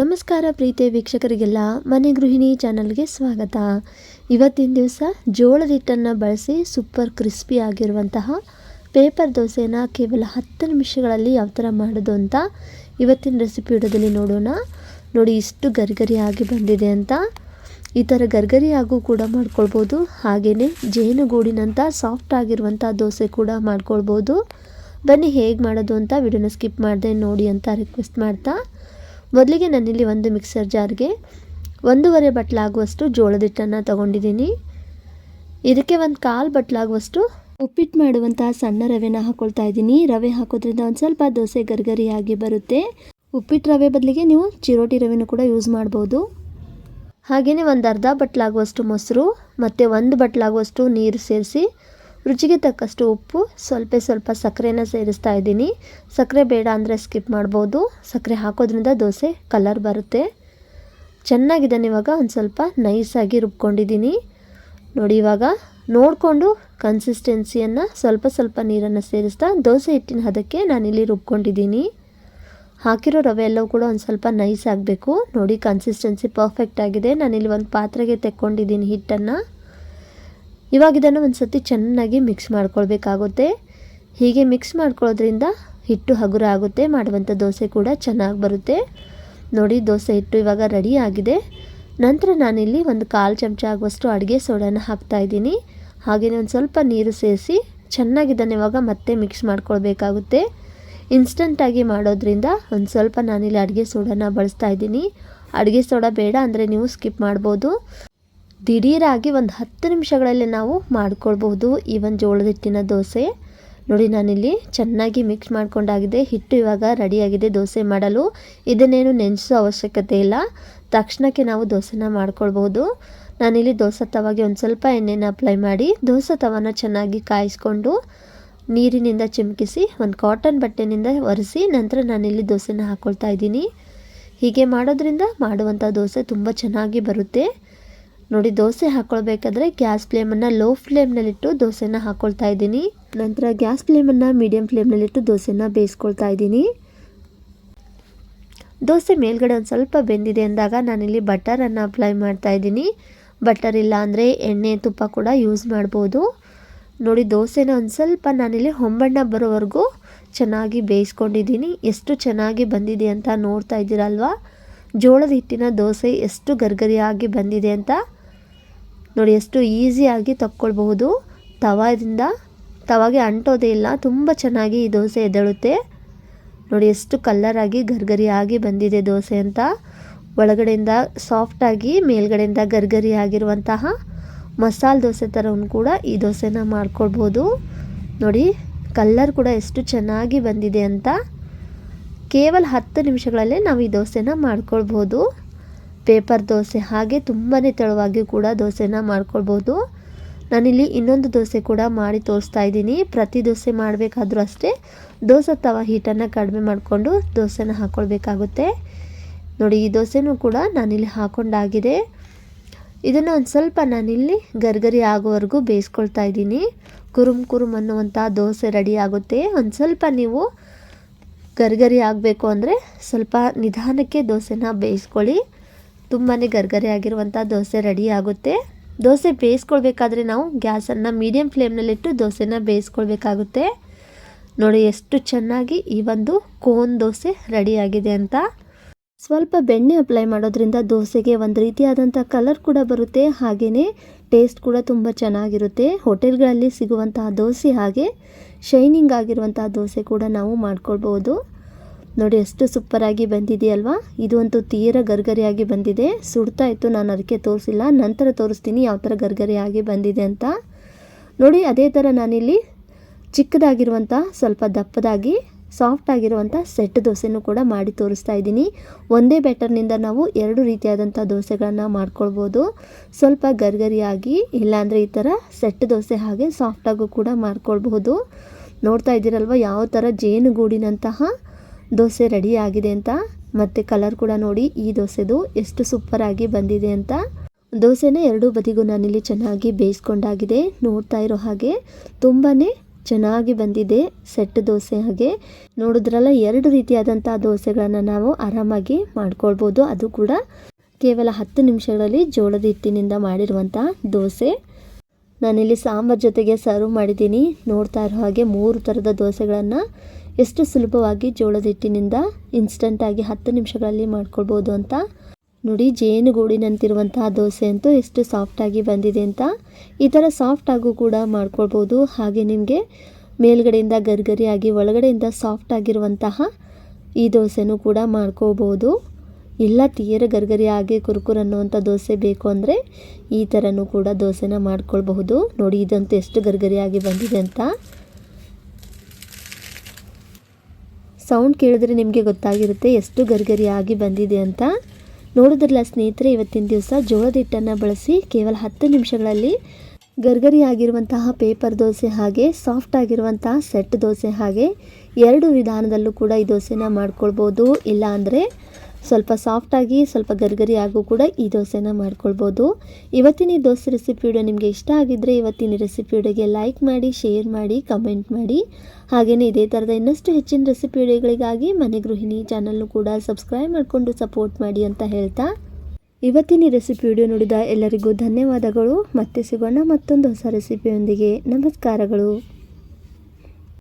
ನಮಸ್ಕಾರ ಪ್ರೀತಿಯ ವೀಕ್ಷಕರಿಗೆಲ್ಲ, ಮನೆ ಗೃಹಿಣಿ ಚಾನಲ್ಗೆ ಸ್ವಾಗತ. ಇವತ್ತಿನ ದಿವಸ ಜೋಳದ ಹಿಟ್ಟನ್ನು ಬಳಸಿ ಸೂಪರ್ ಕ್ರಿಸ್ಪಿ ಆಗಿರುವಂತಹ ಪೇಪರ್ ದೋಸೆನ ಕೇವಲ ಹತ್ತು ನಿಮಿಷಗಳಲ್ಲಿ ಯಾವ ಥರ ಮಾಡೋದು ಅಂತ ಇವತ್ತಿನ ರೆಸಿಪಿ ವಿಡಿಯೋದಲ್ಲಿ ನೋಡೋಣ. ನೋಡಿ, ಇಷ್ಟು ಗರಿಗರಿಯಾಗಿ ಬಂದಿದೆ ಅಂತ. ಈ ಥರ ಗರ್ಗರಿಯಾಗೂ ಕೂಡ ಮಾಡ್ಕೊಳ್ಬೋದು. ಹಾಗೆಯೇ ಜೇನುಗೂಡಿನಂಥ ಸಾಫ್ಟ್ ಆಗಿರುವಂಥ ದೋಸೆ ಕೂಡ ಮಾಡ್ಕೊಳ್ಬೋದು. ಬನ್ನಿ ಹೇಗೆ ಮಾಡೋದು ಅಂತ ವಿಡಿಯೋನ ಸ್ಕಿಪ್ ಮಾಡಿದೆ ನೋಡಿ ಅಂತ ರಿಕ್ವೆಸ್ಟ್ ಮಾಡ್ತಾ. ಮೊದಲಿಗೆ ನಾನಿಲ್ಲಿ ಒಂದು ಮಿಕ್ಸರ್ ಜಾರ್ಗೆ ಒಂದೂವರೆ ಬಟ್ಲಾಗುವಷ್ಟು ಜೋಳದ ಹಿಟ್ಟನ್ನು ತೊಗೊಂಡಿದ್ದೀನಿ. ಇದಕ್ಕೆ ಒಂದು ಕಾಲು ಬಟ್ಲಾಗುವಷ್ಟು ಉಪ್ಪಿಟ್ಟು ಮಾಡುವಂತಹ ಸಣ್ಣ ರವೆನ ಹಾಕ್ಕೊಳ್ತಾ ಇದ್ದೀನಿ. ರವೆ ಹಾಕೋದ್ರಿಂದ ಒಂದು ಸ್ವಲ್ಪ ದೋಸೆ ಗರ್ಗರಿಯಾಗಿ ಬರುತ್ತೆ. ಉಪ್ಪಿಟ್ಟು ರವೆ ಬದಲಿಗೆ ನೀವು ಚಿರೋಟಿ ರವೆನೂ ಕೂಡ ಯೂಸ್ ಮಾಡ್ಬೋದು. ಹಾಗೆಯೇ ಒಂದು ಅರ್ಧ ಬಟ್ಲಾಗುವಷ್ಟು ಮೊಸರು, ಮತ್ತು ಒಂದು ಬಟ್ಲಾಗುವಷ್ಟು ನೀರು ಸೇರಿಸಿ ರುಚಿಗೆ ತಕ್ಕಷ್ಟು ಉಪ್ಪು, ಸ್ವಲ್ಪ ಸ್ವಲ್ಪ ಸಕ್ಕರೆನ ಸೇರಿಸ್ತಾ ಇದ್ದೀನಿ. ಸಕ್ಕರೆ ಬೇಡ ಅಂದರೆ ಸ್ಕಿಪ್ ಮಾಡ್ಬೋದು. ಸಕ್ಕರೆ ಹಾಕೋದ್ರಿಂದ ದೋಸೆ ಕಲರ್ ಬರುತ್ತೆ. ಚೆನ್ನಾಗಿದ್ದಾನೆ ಇವಾಗ. ಒಂದು ಸ್ವಲ್ಪ ನೈಸಾಗಿ ರುಬ್ಕೊಂಡಿದ್ದೀನಿ. ನೋಡಿ ಇವಾಗ ನೋಡಿಕೊಂಡು ಕನ್ಸಿಸ್ಟೆನ್ಸಿಯನ್ನು ಸ್ವಲ್ಪ ಸ್ವಲ್ಪ ನೀರನ್ನು ಸೇರಿಸ್ತಾ ದೋಸೆ ಹಿಟ್ಟಿನ ಹದಕ್ಕೆ ನಾನಿಲ್ಲಿ ರುಬ್ಕೊಂಡಿದ್ದೀನಿ. ಹಾಕಿರೋ ರವೆ ಎಲ್ಲವೂ ಕೂಡ ಒಂದು ಸ್ವಲ್ಪ ನೈಸ್ ಆಗಬೇಕು ನೋಡಿ ಕನ್ಸಿಸ್ಟೆನ್ಸಿ ಪರ್ಫೆಕ್ಟ್ ಆಗಿದೆ. ನಾನಿಲ್ಲಿ ಒಂದು ಪಾತ್ರೆಗೆ ತೆಕ್ಕೊಂಡಿದ್ದೀನಿ ಹಿಟ್ಟನ್ನು. ಇವಾಗ ಇದನ್ನು ಒಂದು ಸತಿ ಚೆನ್ನಾಗಿ ಮಿಕ್ಸ್ ಮಾಡ್ಕೊಳ್ಬೇಕಾಗುತ್ತೆ. ಹೀಗೆ ಮಿಕ್ಸ್ ಮಾಡ್ಕೊಳ್ಳೋದ್ರಿಂದ ಹಿಟ್ಟು ಹಗುರ ಆಗುತ್ತೆ ಮಾಡುವಂಥ ದೋಸೆ ಕೂಡ ಚೆನ್ನಾಗಿ ಬರುತ್ತೆ. ನೋಡಿ, ದೋಸೆ ಹಿಟ್ಟು ಇವಾಗ ರೆಡಿ ಆಗಿದೆ. ನಂತರ ನಾನಿಲ್ಲಿ ಒಂದು ಕಾಲು ಚಮಚ ಆಗುವಷ್ಟು ಅಡುಗೆ ಸೋಡಾನ ಹಾಕ್ತಾಯಿದ್ದೀನಿ ಹಾಗೆಯೇ ಒಂದು ಸ್ವಲ್ಪ ನೀರು ಸೇರಿಸಿ ಚೆನ್ನಾಗಿದ್ದಾನೆ ಇವಾಗ ಮತ್ತೆ ಮಿಕ್ಸ್ ಮಾಡ್ಕೊಳ್ಬೇಕಾಗುತ್ತೆ. ಇನ್ಸ್ಟಂಟಾಗಿ ಮಾಡೋದ್ರಿಂದ ಒಂದು ಸ್ವಲ್ಪ ನಾನಿಲ್ಲಿ ಅಡುಗೆ ಸೋಡಾನ ಬಳಸ್ತಾ ಇದ್ದೀನಿ. ಅಡುಗೆ ಸೋಡಾ ಬೇಡ ಅಂದರೆ ನೀವು ಸ್ಕಿಪ್ ಮಾಡ್ಬೋದು. ದಿಢೀರಾಗಿ ಒಂದು ಹತ್ತು ನಿಮಿಷಗಳಲ್ಲಿ ನಾವು ಮಾಡ್ಕೊಳ್ಬಹುದು ಈ ಒಂದು ಜೋಳದ ಹಿಟ್ಟಿನ ದೋಸೆ. ನೋಡಿ ನಾನಿಲ್ಲಿ ಚೆನ್ನಾಗಿ ಮಿಕ್ಸ್ ಮಾಡ್ಕೊಂಡಾಗಿದೆ. ಹಿಟ್ಟು ಇವಾಗ ರೆಡಿಯಾಗಿದೆ ದೋಸೆ ಮಾಡಲು. ಇದನ್ನೇನು ನೆನೆಸೋ ಅವಶ್ಯಕತೆ ಇಲ್ಲ. ತಕ್ಷಣಕ್ಕೆ ನಾವು ದೋಸೆನ ಮಾಡ್ಕೊಳ್ಬಹುದು. ನಾನಿಲ್ಲಿ ದೋಸೆ ತವಾಗೆ ಒಂದು ಸ್ವಲ್ಪ ಎಣ್ಣೆನ ಅಪ್ಲೈ ಮಾಡಿ ದೋಸೆ ತವನ ಚೆನ್ನಾಗಿ ಕಾಯಿಸ್ಕೊಂಡು ನೀರಿನಿಂದ ಚಿಮುಕಿಸಿ ಒಂದು ಕಾಟನ್ ಬಟ್ಟೆನಿಂದ ಒರೆಸಿ ನಂತರ ನಾನಿಲ್ಲಿ ದೋಸೆನ ಹಾಕ್ಕೊಳ್ತಾ ಇದ್ದೀನಿ. ಹೀಗೆ ಮಾಡೋದ್ರಿಂದ ಮಾಡುವಂಥ ದೋಸೆ ತುಂಬ ಚೆನ್ನಾಗಿ ಬರುತ್ತೆ. ನೋಡಿ, ದೋಸೆ ಹಾಕ್ಕೊಳ್ಬೇಕಾದ್ರೆ ಗ್ಯಾಸ್ ಫ್ಲೇಮನ್ನು ಲೋ ಫ್ಲೇಮ್ನಲ್ಲಿಟ್ಟು ದೋಸೆನ ಹಾಕ್ಕೊಳ್ತಾ ಇದ್ದೀನಿ. ನಂತರ ಗ್ಯಾಸ್ ಫ್ಲೇಮನ್ನು ಮೀಡಿಯಮ್ ಫ್ಲೇಮ್ನಲ್ಲಿಟ್ಟು ದೋಸೆನ ಬೇಯಿಸ್ಕೊಳ್ತಾ ಇದ್ದೀನಿ. ದೋಸೆ ಮೇಲ್ಗಡೆ ಒಂದು ಸ್ವಲ್ಪ ಬೆಂದಿದೆ ಅಂದಾಗ ನಾನಿಲ್ಲಿ ಬಟರನ್ನು ಅಪ್ಲೈ ಮಾಡ್ತಾ ಇದ್ದೀನಿ. ಬಟರ್ ಇಲ್ಲ ಅಂದರೆ ಎಣ್ಣೆ, ತುಪ್ಪ ಕೂಡ ಯೂಸ್ ಮಾಡ್ಬೋದು. ನೋಡಿ, ದೋಸೆನ ಒಂದು ಸ್ವಲ್ಪ ನಾನಿಲ್ಲಿ ಹೊಂಬಣ್ಣ ಬರೋವರೆಗೂ ಚೆನ್ನಾಗಿ ಬೇಯಿಸ್ಕೊಂಡಿದ್ದೀನಿ. ಎಷ್ಟು ಚೆನ್ನಾಗಿ ಬಂದಿದೆ ಅಂತ ನೋಡ್ತಾ ಇದ್ದೀರಲ್ವಾ? ಜೋಳದ ಹಿಟ್ಟಿನ ದೋಸೆ ಎಷ್ಟು ಗರ್ಗರಿಯಾಗಿ ಬಂದಿದೆ ಅಂತ ನೋಡಿ, ಎಷ್ಟು ಈಸಿಯಾಗಿ ತಕ್ಕೊಳ್ಬಹುದು ತವಾದಿಂದ, ತವಾಗೆ ಅಂಟೋದೇ ಇಲ್ಲ. ತುಂಬ ಚೆನ್ನಾಗಿ ಈ ದೋಸೆ ಎದ್ದಳುತ್ತೆ ನೋಡಿ, ಎಷ್ಟು ಕಲ್ಲರಾಗಿ ಗರ್ಗರಿಯಾಗಿ ಬಂದಿದೆ ದೋಸೆ ಅಂತ. ಒಳಗಡೆಯಿಂದ ಸಾಫ್ಟಾಗಿ ಮೇಲ್ಗಡೆಯಿಂದ ಗರ್ಗರಿ ಆಗಿರುವಂತಹ ಮಸಾಲೆ ದೋಸೆ ಥರವನ್ನು ಕೂಡ ಈ ದೋಸೆನ ಮಾಡ್ಕೊಳ್ಬೋದು ನೋಡಿ ಕಲ್ಲರ್ ಕೂಡ ಎಷ್ಟು ಚೆನ್ನಾಗಿ ಬಂದಿದೆ ಅಂತ. ಕೇವಲ ಹತ್ತು ನಿಮಿಷಗಳಲ್ಲೇ ನಾವು ಈ ದೋಸೆನ ಮಾಡ್ಕೊಳ್ಬೋದು ಪೇಪರ್ ದೋಸೆ ಹಾಗೆ ತುಂಬಾ ತೆಳುವಾಗಿ ಕೂಡ ದೋಸೆನ ಮಾಡ್ಕೊಳ್ಬೋದು. ನಾನಿಲ್ಲಿ ಇನ್ನೊಂದು ದೋಸೆ ಕೂಡ ಮಾಡಿ ತೋರಿಸ್ತಾ ಇದ್ದೀನಿ. ಪ್ರತಿ ದೋಸೆ ಮಾಡಬೇಕಾದ್ರೂ ಅಷ್ಟೇ ದೋಸೆ ತವ ಹೀಟನ್ನು ಕಡಿಮೆ ಮಾಡಿಕೊಂಡು ದೋಸೆನ ಹಾಕ್ಕೊಳ್ಬೇಕಾಗುತ್ತೆ ನೋಡಿ, ಈ ದೋಸೆನೂ ಕೂಡ ನಾನಿಲ್ಲಿ ಹಾಕೊಂಡಾಗಿದೆ. ಇದನ್ನು ಒಂದು ಸ್ವಲ್ಪ ನಾನಿಲ್ಲಿ ಗರ್ಗರಿ ಆಗೋವರೆಗೂ ಬೇಯಿಸ್ಕೊಳ್ತಾ ಇದ್ದೀನಿ. ಕುರುಮ್ ಕುರುಮ್ ಅನ್ನುವಂಥ ದೋಸೆ ರೆಡಿ ಆಗುತ್ತೆ. ಒಂದು ಸ್ವಲ್ಪ ನೀವು ಗರ್ಗರಿ ಆಗಬೇಕು ಅಂದರೆ ಸ್ವಲ್ಪ ನಿಧಾನಕ್ಕೆ ದೋಸೆನ ಬೇಯಿಸ್ಕೊಳ್ಳಿ. ತುಂಬಾ ಗರ್ಗರೆ ಆಗಿರುವಂಥ ದೋಸೆ ರೆಡಿ ಆಗುತ್ತೆ. ದೋಸೆ ಬೇಯಿಸ್ಕೊಳ್ಬೇಕಾದ್ರೆ ನಾವು ಗ್ಯಾಸನ್ನು ಮೀಡಿಯಂ ಫ್ಲೇಮ್ನಲ್ಲಿಟ್ಟು ದೋಸೆನ ಬೇಯಿಸ್ಕೊಳ್ಬೇಕಾಗುತ್ತೆ. ನೋಡಿ ಎಷ್ಟು ಚೆನ್ನಾಗಿ ಈ ಒಂದು ಕೋನ್ ದೋಸೆ ರೆಡಿಯಾಗಿದೆ ಅಂತ. ಸ್ವಲ್ಪ ಬೆಣ್ಣೆ ಅಪ್ಲೈ ಮಾಡೋದ್ರಿಂದ ದೋಸೆಗೆ ಒಂದು ರೀತಿಯಾದಂಥ ಕಲರ್ ಕೂಡ ಬರುತ್ತೆ ಹಾಗೆಯೇ ಟೇಸ್ಟ್ ಕೂಡ ತುಂಬ ಚೆನ್ನಾಗಿರುತ್ತೆ. ಹೋಟೆಲ್ಗಳಲ್ಲಿ ಸಿಗುವಂತಹ ದೋಸೆ ಹಾಗೆ ಶೈನಿಂಗ್ ಆಗಿರುವಂತಹ ದೋಸೆ ಕೂಡ ನಾವು ಮಾಡ್ಕೊಳ್ಬೋದು ನೋಡಿ, ಎಷ್ಟು ಸೂಪರಾಗಿ ಬಂದಿದೆಯಲ್ವಾ? ಇದು ಅಂತೂ ತೀರ ಗರ್ಗರಿಯಾಗಿ ಬಂದಿದೆ. ಸುಡ್ತಾ ಇತ್ತು, ನಾನು ಅದಕ್ಕೆ ತೋರಿಸಿಲ್ಲ. ನಂತರ ತೋರಿಸ್ತೀನಿ ಯಾವ ಥರ ಗರ್ಗರಿಯಾಗಿ ಬಂದಿದೆ ಅಂತ. ನೋಡಿ, ಅದೇ ಥರ ನಾನಿಲ್ಲಿ ಚಿಕ್ಕದಾಗಿರುವಂಥ, ಸ್ವಲ್ಪ ದಪ್ಪದಾಗಿ ಸಾಫ್ಟ್ ಆಗಿರುವಂಥ ಸೆಟ್ ದೋಸೆನೂ ಕೂಡ ಮಾಡಿ ತೋರಿಸ್ತಾ ಇದ್ದೀನಿ. ಒಂದೇ ಬ್ಯಾಟರ್ನಿಂದ ನಾವು ಎರಡು ರೀತಿಯಾದಂಥ ದೋಸೆಗಳನ್ನು ಮಾಡ್ಕೊಳ್ಬೋದು. ಸ್ವಲ್ಪ ಗರ್ಗರಿಯಾಗಿ, ಇಲ್ಲಾಂದರೆ ಈ ಥರ ಸೆಟ್ ದೋಸೆ ಹಾಗೆ ಸಾಫ್ಟಾಗೂ ಕೂಡ ಮಾಡ್ಕೊಳ್ಬಹುದು. ನೋಡ್ತಾ ಇದ್ದೀರಲ್ವ, ಯಾವ ಥರ ಜೇನುಗೂಡಿನಂತಹ ದೋಸೆ ರೆಡಿ ಆಗಿದೆ ಅಂತ. ಮತ್ತು ಕಲರ್ ಕೂಡ ನೋಡಿ ಈ ದೋಸೆದು ಎಷ್ಟು ಸೂಪರಾಗಿ ಬಂದಿದೆ ಅಂತ. ದೋಸೆನ ಎರಡೂ ಬದಿಗೂ ನಾನಿಲ್ಲಿ ಚೆನ್ನಾಗಿ ಬೇಯಿಸ್ಕೊಂಡಾಗಿದೆ. ನೋಡ್ತಾ ಇರೋ ಹಾಗೆ ತುಂಬಾ ಚೆನ್ನಾಗಿ ಬಂದಿದೆ ಸೆಟ್ ದೋಸೆ ಹಾಗೆ. ನೋಡಿದ್ರಲ್ಲ ಎರಡು ರೀತಿಯಾದಂಥ ದೋಸೆಗಳನ್ನು ನಾವು ಆರಾಮಾಗಿ ಮಾಡ್ಕೊಳ್ಬೋದು. ಅದು ಕೂಡ ಕೇವಲ ಹತ್ತು ನಿಮಿಷಗಳಲ್ಲಿ ಜೋಳದ ಹಿಟ್ಟಿನಿಂದ ಮಾಡಿರುವಂಥ ದೋಸೆ. ನಾನಿಲ್ಲಿ ಸಾಂಬಾರ್ ಜೊತೆಗೆ ಸರ್ವ್ ಮಾಡಿದ್ದೀನಿ. ನೋಡ್ತಾ ಇರೋ ಹಾಗೆ ಮೂರು ಥರದ ದೋಸೆಗಳನ್ನು ಎಷ್ಟು ಸುಲಭವಾಗಿ ಜೋಳದ ಹಿಟ್ಟಿನಿಂದ ಇನ್ಸ್ಟಂಟಾಗಿ ಹತ್ತು ನಿಮಿಷಗಳಲ್ಲಿ ಮಾಡ್ಕೊಳ್ಬೋದು ಅಂತ. ನೋಡಿ, ಜೇನುಗೂಡಿನಂತಿರುವಂತಹ ದೋಸೆ ಅಂತೂ ಎಷ್ಟು ಸಾಫ್ಟಾಗಿ ಬಂದಿದೆ ಅಂತ. ಈ ಥರ ಸಾಫ್ಟಾಗೂ ಕೂಡ ಮಾಡ್ಕೊಳ್ಬೋದು. ಹಾಗೆ ನಿಮಗೆ ಮೇಲ್ಗಡೆಯಿಂದ ಗರ್ಗರಿಯಾಗಿ ಒಳಗಡೆಯಿಂದ ಸಾಫ್ಟ್ ಆಗಿರುವಂತಹ ಈ ದೋಸೆನೂ ಕೂಡ ಮಾಡ್ಕೋಬೋದು ಇಲ್ಲ, ತೀರ ಗರ್ಗರಿಯಾಗಿ ಕುರುಕುರು ಅನ್ನುವಂಥ ದೋಸೆ ಬೇಕು ಅಂದರೆ ಈ ಥರನೂ ಕೂಡ ದೋಸೆನ ಮಾಡ್ಕೊಳ್ಬಹುದು. ನೋಡಿ, ಇದಂತೂ ಎಷ್ಟು ಗರ್ಗರಿಯಾಗಿ ಬಂದಿದೆ ಅಂತ. ಸೌಂಡ್ ಕೇಳಿದ್ರೆ ನಿಮಗೆ ಗೊತ್ತಾಗಿರುತ್ತೆ ಎಷ್ಟು ಗರ್ಗರಿಯಾಗಿ ಬಂದಿದೆ ಅಂತ. ನೋಡಿದ್ರಲ್ಲ ಸ್ನೇಹಿತರೆ, ಇವತ್ತಿನ ದಿವಸ ಜೋಳದ ಹಿಟ್ಟನ್ನು ಬಳಸಿ ಕೇವಲ ಹತ್ತು ನಿಮಿಷಗಳಲ್ಲಿ ಗರ್ಗರಿ ಆಗಿರುವಂತಹ ಪೇಪರ್ ದೋಸೆ ಹಾಗೆ, ಸಾಫ್ಟ್ ಆಗಿರುವಂತಹ ಸೆಟ್ ದೋಸೆ ಹಾಗೆ ಎರಡು ವಿಧಾನದಲ್ಲೂ ಕೂಡ ಈ ದೋಸೆನ ಮಾಡ್ಕೊಳ್ಬೋದು. ಇಲ್ಲ ಅಂದರೆ ಸ್ವಲ್ಪ ಸಾಫ್ಟಾಗಿ ಸ್ವಲ್ಪ ಗರ್ಗರಿ ಆಗೂ ಕೂಡ ಈ ದೋಸೆನ ಮಾಡ್ಕೊಳ್ಬೋದು. ಇವತ್ತಿನ ಈ ದೋಸೆ ರೆಸಿಪಿ ವಿಡಿಯೋ ನಿಮಗೆ ಇಷ್ಟ ಆಗಿದ್ದರೆ ಇವತ್ತಿನ ರೆಸಿಪಿ ವಿಡಿಯೋಗೆ ಲೈಕ್ ಮಾಡಿ ಶೇರ್ ಮಾಡಿ ಕಮೆಂಟ್ ಮಾಡಿ. ಹಾಗೆಯೇ ಇದೇ ಥರದ ಇನ್ನಷ್ಟು ಹೆಚ್ಚಿನ ರೆಸಿಪಿ ವಿಡಿಯೋಗಳಿಗಾಗಿ ಮನೆ ಗೃಹಿಣಿ ಚಾನಲ್ನು ಕೂಡ ಸಬ್ಸ್ಕ್ರೈಬ್ ಮಾಡಿಕೊಂಡು ಸಪೋರ್ಟ್ ಮಾಡಿ ಅಂತ ಹೇಳ್ತಾ. ಇವತ್ತಿನ ಈ ರೆಸಿಪಿ ವಿಡಿಯೋ ನೋಡಿದ ಎಲ್ಲರಿಗೂ ಧನ್ಯವಾದಗಳು. ಮತ್ತೆ ಸಿಗೋಣ ಮತ್ತೊಂದು ಹೊಸ ರೆಸಿಪಿಯೊಂದಿಗೆ ನಮಸ್ಕಾರಗಳು.